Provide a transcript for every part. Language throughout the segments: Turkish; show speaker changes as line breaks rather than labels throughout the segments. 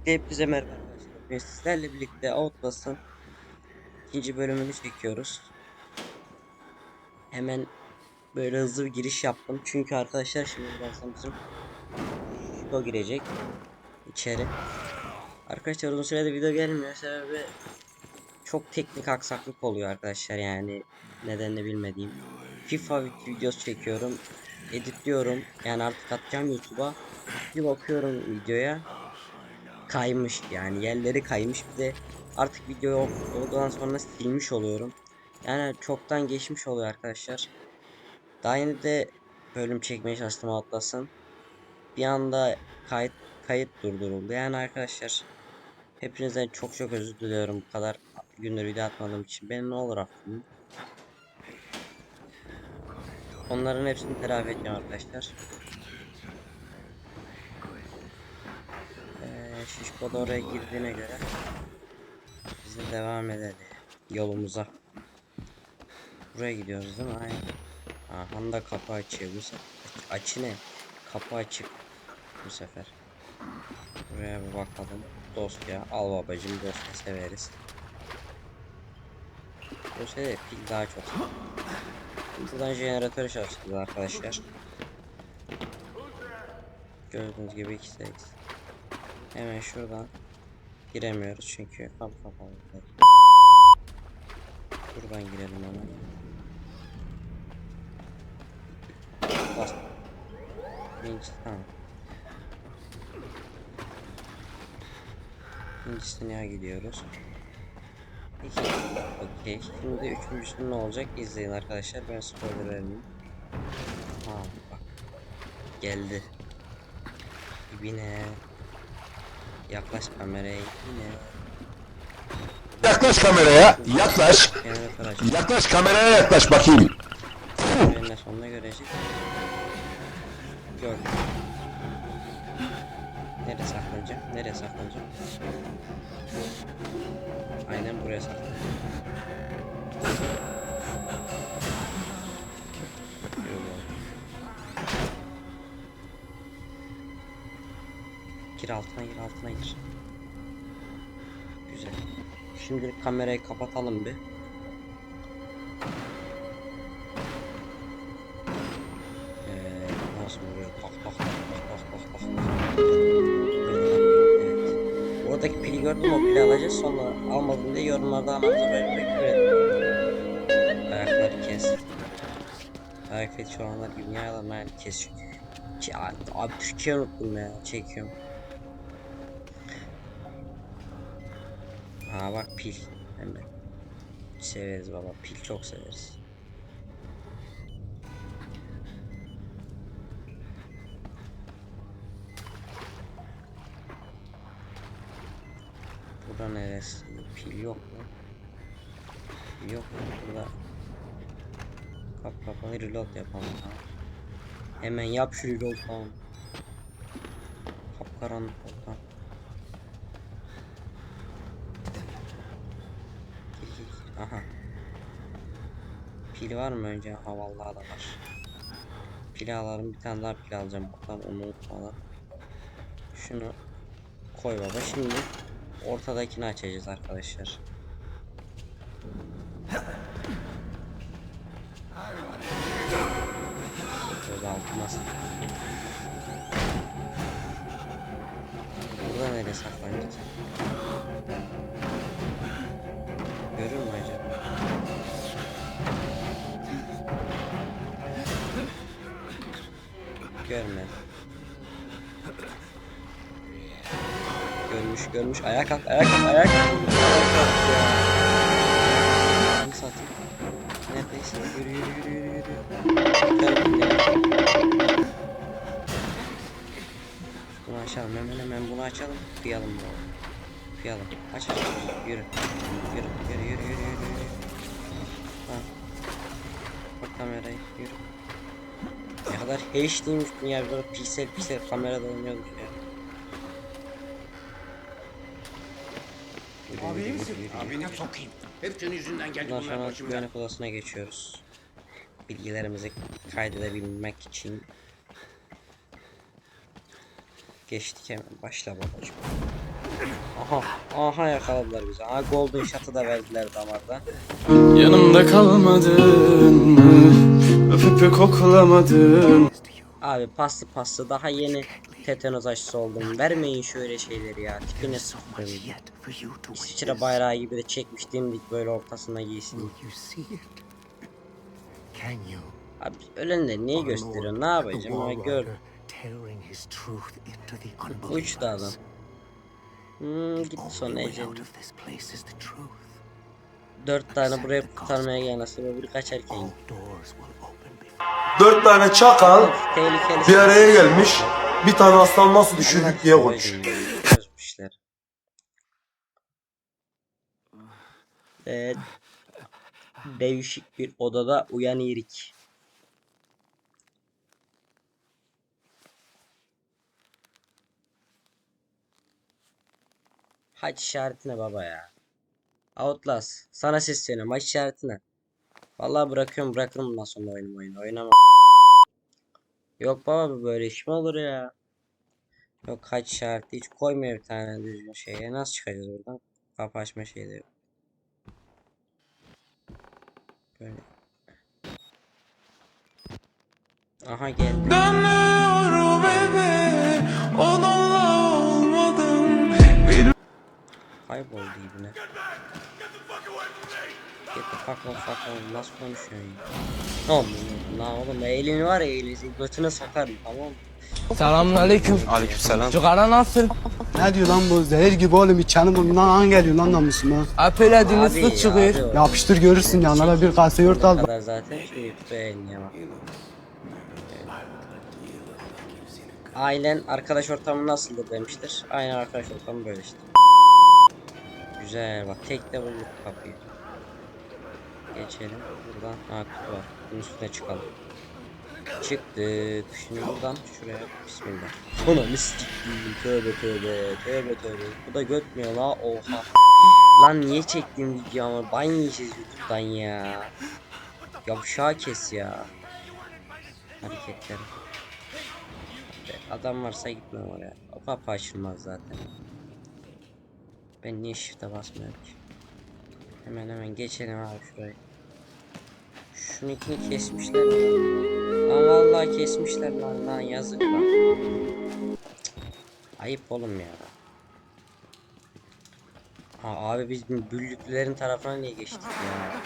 Öncelikle hepinize merhaba arkadaşlar. Sizlerle birlikte Outlast'ın ikinci bölümünü çekiyoruz. Hemen böyle hızlı bir giriş yaptım. Çünkü arkadaşlar şimdi birazdan bizim Şiko girecek içeri. Arkadaşlar uzun sürede video gelmiyor. Sebebi çok teknik aksaklık oluyor arkadaşlar yani nedenini bilmediğim. FIFA videosu çekiyorum. Editliyorum. Yani artık atacağım YouTube'a. Bir bakıyorum videoya kaymış yani yerleri kaymış bir de artık video olduktan sonra silmiş oluyorum. Yani çoktan geçmiş oluyor arkadaşlar. Daha yeni de bölüm çekmeye çalıştım Atlas'ın. Bir anda kayıt kayıt durduruldu. Yani arkadaşlar hepinizden çok çok özür diliyorum bu kadar gündür video atmadığım için. Benim ne olur affedin. Onların hepsini telafi edeceğim arkadaşlar. Şişko da oraya girdiğine göre biz de devam edelim yolumuza. Buraya gidiyoruz değil mi? Aynen. Aha da kapı açıyor bu sefer. Açı ne? Kapı açık bu sefer. Buraya bir bakalım. Dosya. Al babacım dosya severiz. Dosya değil, pil daha çok. Buradan jeneratörü çalıştırdı arkadaşlar. Gördüğünüz gibi 2 Hemen şuradan giremiyoruz çünkü kapı kapalı. Buradan girelim hemen. Bas. Birinci tamam. İkincisine gidiyoruz. İki. Okey. Şimdi üçüncüsü ne olacak? İzleyin arkadaşlar. Ben spoiler vermeyeyim. Ha bak. Geldi. Dibine. Yaklaş kameraya yine.
Yaklaş kameraya, yaklaş. Yaklaş kameraya yaklaş bakayım.
Benimle sonuna görecek. Gördüm. Nereye saklanacağım? Nereye saklanacağım? Aynen buraya saklanacağım. Gir altına gir altına gir. Güzel. Şimdilik kamerayı kapatalım bir. Ee, nasıl vuruyor? Bak bak bak bak bak. Evet. Oradaki pili gördüm o pili alacağız sonra almadım diye yorumlarda anlatır ben bekliyor ettim. Ayakları kes. Ayak fetiş olanlar gibi alalım yani kes Abi Türkiye unuttum ya çekiyorum. Ha bak pil hemen. Severiz baba pil çok severiz. Burada neresi? Pil yok mu? Yok mu? Burada Kap kapalı reload yapalım ha. Hemen yap şu reload falan. Kapkaranlık ortam. Gir, gir, gir. Aha. Pil var mı önce? Ha vallahi da var. Pil alalım. Bir tane daha pil alacağım. Bakalım onu unutmadan. Şunu koy baba. Şimdi ortadakini açacağız arkadaşlar. Altıma sak- Burada nereye saklanacağız? Görmedi. Görmüş görmüş. Ayağa kalk ayağa kalk ayağa kalk. Ayağa kalk ya. Anı satayım. Neredeyse yürü yürü yürü yürü yürü. Bunu açalım hemen hemen bunu açalım. Kıyalım bunu. Kıyalım. Aç aç. Yürü. Yürü yürü yürü yürü yürü. yürü. Tamam. Bak kamerayı yürü. Ne kadar HD'ymiş bu ya. Böyle piksel piksel kamerada oynuyorduk ya.
Abi iyi misin? Abine sokayım. Hep senin yüzünden geldi bunlar
sonra güvenlik odasına geçiyoruz. Bilgilerimizi kaydedebilmek için. Geçtik hemen. Başla babacığım. Aha, aha yakaladılar bizi. Aha golden shot'ı da verdiler damardan.
Yanımda kalmadın mı? Öpüp koklamadın
Abi paslı paslı daha yeni tetanoz aşısı oldum. Vermeyin şöyle şeyleri ya. Tipine sıfırın. İsviçre bayrağı gibi de çekmiş dimdik böyle ortasına giysin. Abi ölen de niye gösteriyor? Ne yapacağım ama gör. Uçtu adam. Hmm, gitti sonra ecel. Dört tane buraya kurtarmaya gelen aslında öbürü kaçarken.
All
Dört tane çakal
Tehlikeli.
bir araya gelmiş. Bir tane aslan nasıl düşürdük diye konuş.
Çözmüşler. Evet. Değişik bir odada uyanırık. Haç işaretine baba ya. Outlast. Sana sesleniyorum. Haç işaretine. Vallahi bırakıyorum bırakırım bundan sonra oyunu oyunu. Oynamam. Yok baba böyle iş mi olur ya? Yok kaç işareti hiç koymuyor bir tane düzgün şeye. Nasıl çıkacağız buradan? Kapı açma şeyi de yok. Böyle. Aha geldi.
Dönüyorum eve Onunla olmadım
Kayboldu ibne. Get the fuck off fuck off. Nasıl konuşuyorsun ya? Ne oldu? Lan oğlum elini var ya elini götüne sokarım tamam mı?
Selamünaleyküm.
Aleykümselam
Cigara nasıl?
Ne diyor lan bu zehir gibi oğlum içeni burnundan an geliyor lan namusum ha.
Abi,
fıt çıkıyor.
abi.
Yapıştır görürsün yanlara bir kase yoğurt al.
Bu kadar zaten şimdi YouTube'a yayınlayamam. Ailen arkadaş ortamı nasıldır demiştir. Aynen arkadaş ortamı böyle işte. Güzel bak tek de bulduk kapıyı. Geçelim buradan kutu var. Bunun üstüne çıkalım. Çıktık. Şimdi buradan şuraya bismillah. Ona siktim tövbe tövbe tövbe tövbe. Bu da götmüyor la oha. Lan niye çektiğim videomu? Ban yiyeceğiz YouTube'dan ya. Yavşağı kes ya. Hareketleri. Adam varsa gitmem oraya. O kapı açılmaz zaten. Ben niye shift'e basmıyorum ki? Hemen hemen geçelim abi şurayı. Şunu ikini kesmişler lan. Vallahi kesmişler lan lan yazık lan. Ayıp oğlum ya. Ha, abi biz büllüklülerin tarafına niye geçtik ya?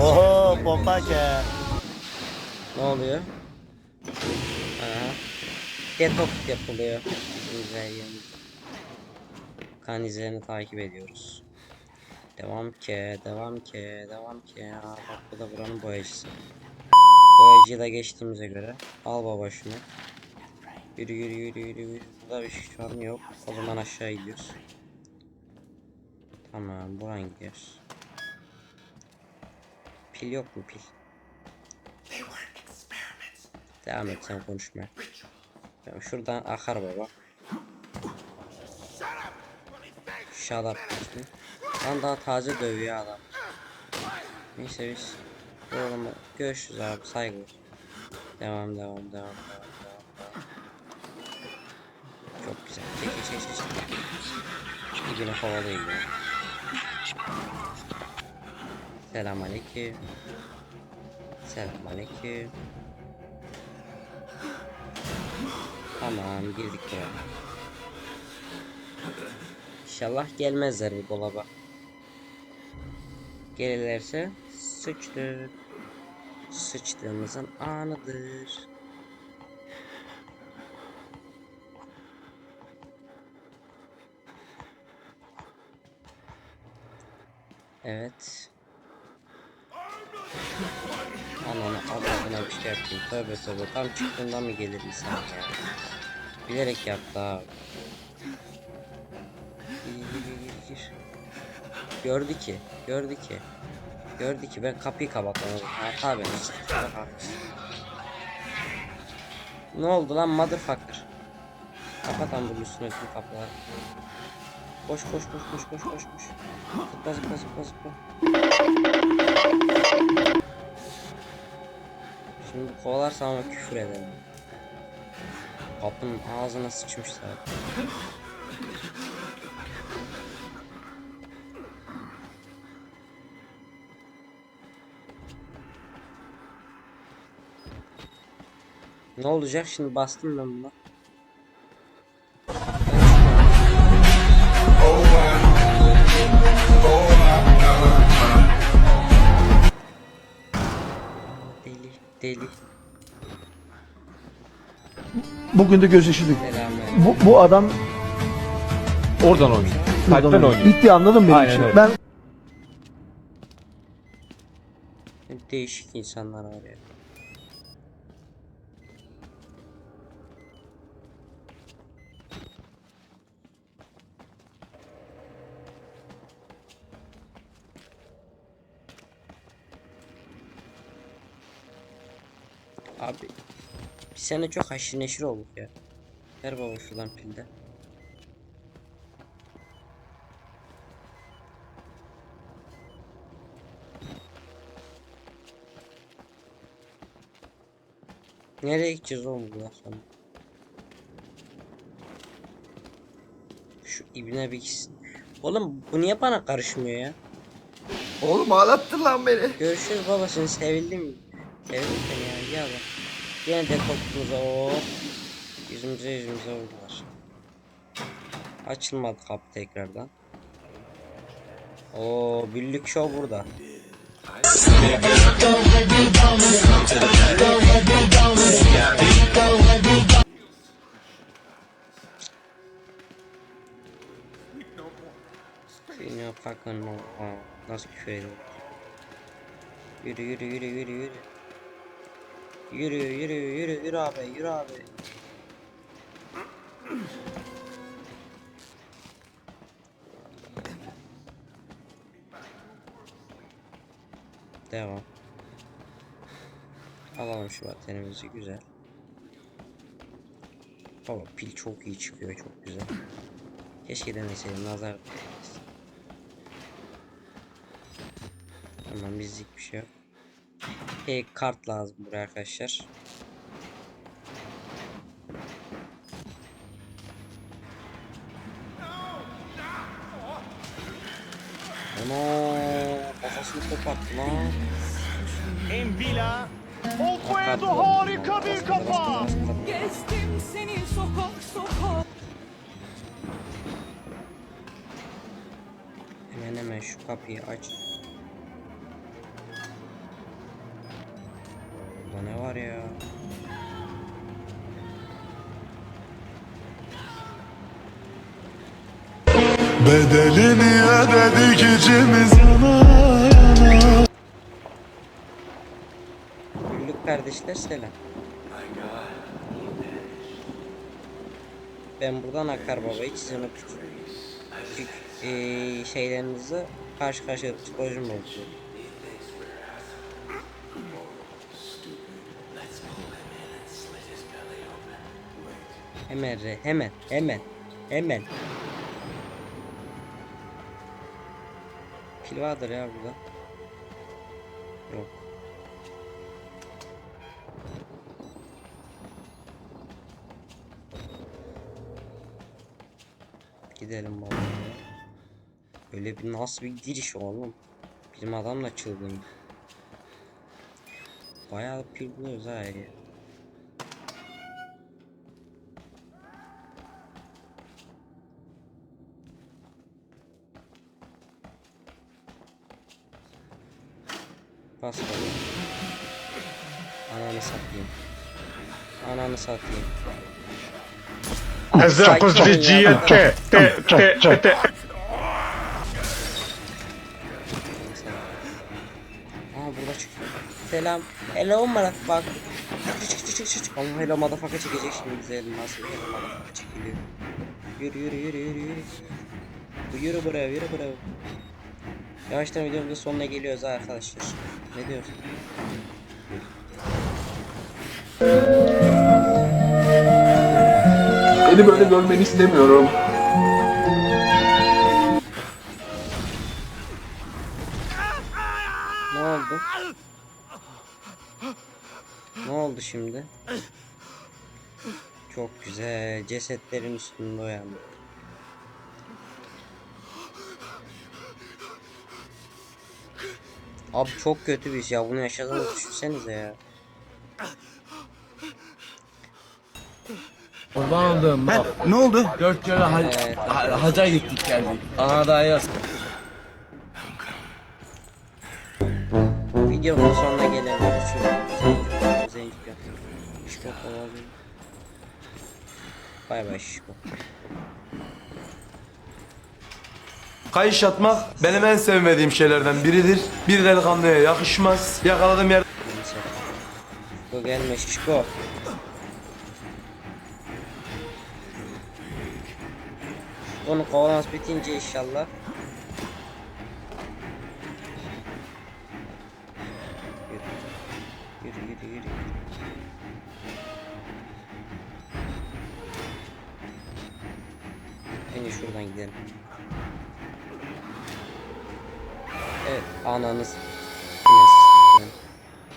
Oho pompa ke.
Ne oluyor? Aha. Detox yapılıyor. Kan izlerini takip ediyoruz. Devam ki, devam ki, devam ki. Aa, bak bu da buranın boyacısı. Boyacıyı da geçtiğimize göre. Al baba şunu. Yürü yürü yürü yürü yürü. Burada bir şey şu an yok. O zaman aşağı gidiyoruz. Tamam buradan gidiyoruz. Pil yok mu pil? Devam et sen konuşma. Ya şuradan akar baba. Shut up. Lan daha taze dövüyor adam. Neyse biz Oğlum görüşürüz abi saygı. Devam devam devam devam devam. devam. Çok güzel. Çek çek çek çek. Şimdi yine havalayayım ya. Selam aleyküm. Selam aleyküm. Tamam girdik buraya. İnşallah gelmezler bu dolaba. Gelirlerse sıçtık. Sıçtığımızın anıdır. Evet. Ananı avradına bir şey yaptım. Tövbe tövbe. Tam çıktığında mı gelir insan ya? Bilerek yaptı abi. Gördü ki. Gördü ki. Gördü ki ben kapıyı kapatamadım. Hata benim. Ne oldu lan motherfucker? Kapat üstüne tüm kapıları. Koş koş koş koş koş koş koş. Zıpla zıpla zıpla zıpla. Şimdi kovalarsam ama küfür ederim. Kapının ağzına sıçmış zaten. Ne olacak şimdi bastım ben buna. Deli deli.
Bugün de.
Selamünaleyküm.
Bu, bu adam
Oradan oynuyor. Kalpten oynuyor.
bitti anladın mı benim
Aynen
için?
öyle.
Ben
Değişik insanlar var ya. Abi bir sene çok haşır neşir olduk ya. Ver baba şuradan pilde. Nereye gideceğiz oğlum buradan sonra? Şu ibne bir gitsin. Oğlum bu niye bana karışmıyor ya?
Oğlum ağlattın lan beni.
Görüşürüz baba seni sevildim. Sevildim seni ya gel bak. Yine dekopumuza o. Yüzümüze yüzümüze vurdular. Açılmadı kapı tekrardan. O birlik show burada. Seni fucking no. Nasıl küfür ediyor? Yürü yürü yürü yürü yürü. Yürü yürü yürü yürü abi yürü abi. Devam. Alalım şu baterimizi güzel. Baba pil çok iyi çıkıyor çok güzel. Keşke demeseydim nazar değmesin. Tamam bizlik bir şey yok. E, kart lazım buraya arkadaşlar. Ana kafasını koparttı lan.
Envila.
Alfredo harika bir kafa.
Gezdim seni sokak sokak
Hemen hemen şu kapıyı aç. Burada ne var ya?
Bedelini ödedik içimiz yana yana.
Güllük kardeşler selam. Ben buradan akar baba hiç sizin küçük, küçük eee, şeylerinizi karşı karşıya psikolojim bozuyor. Hemen re, hemen, hemen, hemen. Pil vardır ya burada. Yok. Gidelim baba. Öyle bir nasıl bir giriş oğlum. Bizim adam da çılgın. Bayağı pil buluyoruz ha Bas baba. Ananı satayım. Ananı satayım. Sakin ya.
te, te, te, te.
Aa burada çıkıyor. Selam. Hello motherfucker. Çık çık çık çık çık. Ama hello motherfucker çekecek şimdi bize nasıl hello motherfucker çekiliyor. Yürü yürü yürü yürü yürü. Bu Yürü buraya yürü buraya. Yavaştan videomuzun sonuna geliyoruz ha arkadaşlar. Ne diyorsun?
Beni böyle görmeni istemiyorum.
Ne oldu? Ne oldu şimdi? Çok güzel. Cesetlerin üstünde uyandı. Abi çok kötü bir iş ya. Bunu yaşadığınızı düşünsenize ya.
Kurban oldum bak.
Ne oldu?
Dört kere hac,
Evet.
ha- haca gittik geldik. Ana da yaz.
Videonun sonuna gelelim. Çünkü zenci yaptım. Şişko kovalım. Bay bay Şişko.
Kayış atmak benim en sevmediğim şeylerden biridir. Bir delikanlıya yakışmaz. Yakaladığım yer.
Şişko gelme Şişko. Bunu kovalaması bitince inşallah. Yürü. Yürü yürü yürü. şuradan gidelim. Ananız.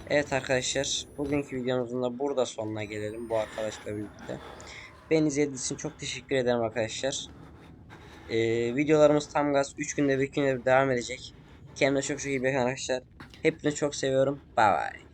Evet arkadaşlar bugünkü videomuzun da burada sonuna gelelim bu arkadaşla birlikte. Beni izlediğiniz için çok teşekkür ederim arkadaşlar. Ee, videolarımız tam gaz 3 günde bir günde bir devam edecek. Kendinize çok çok iyi bakın arkadaşlar. Hepinizi çok seviyorum. Bye bye.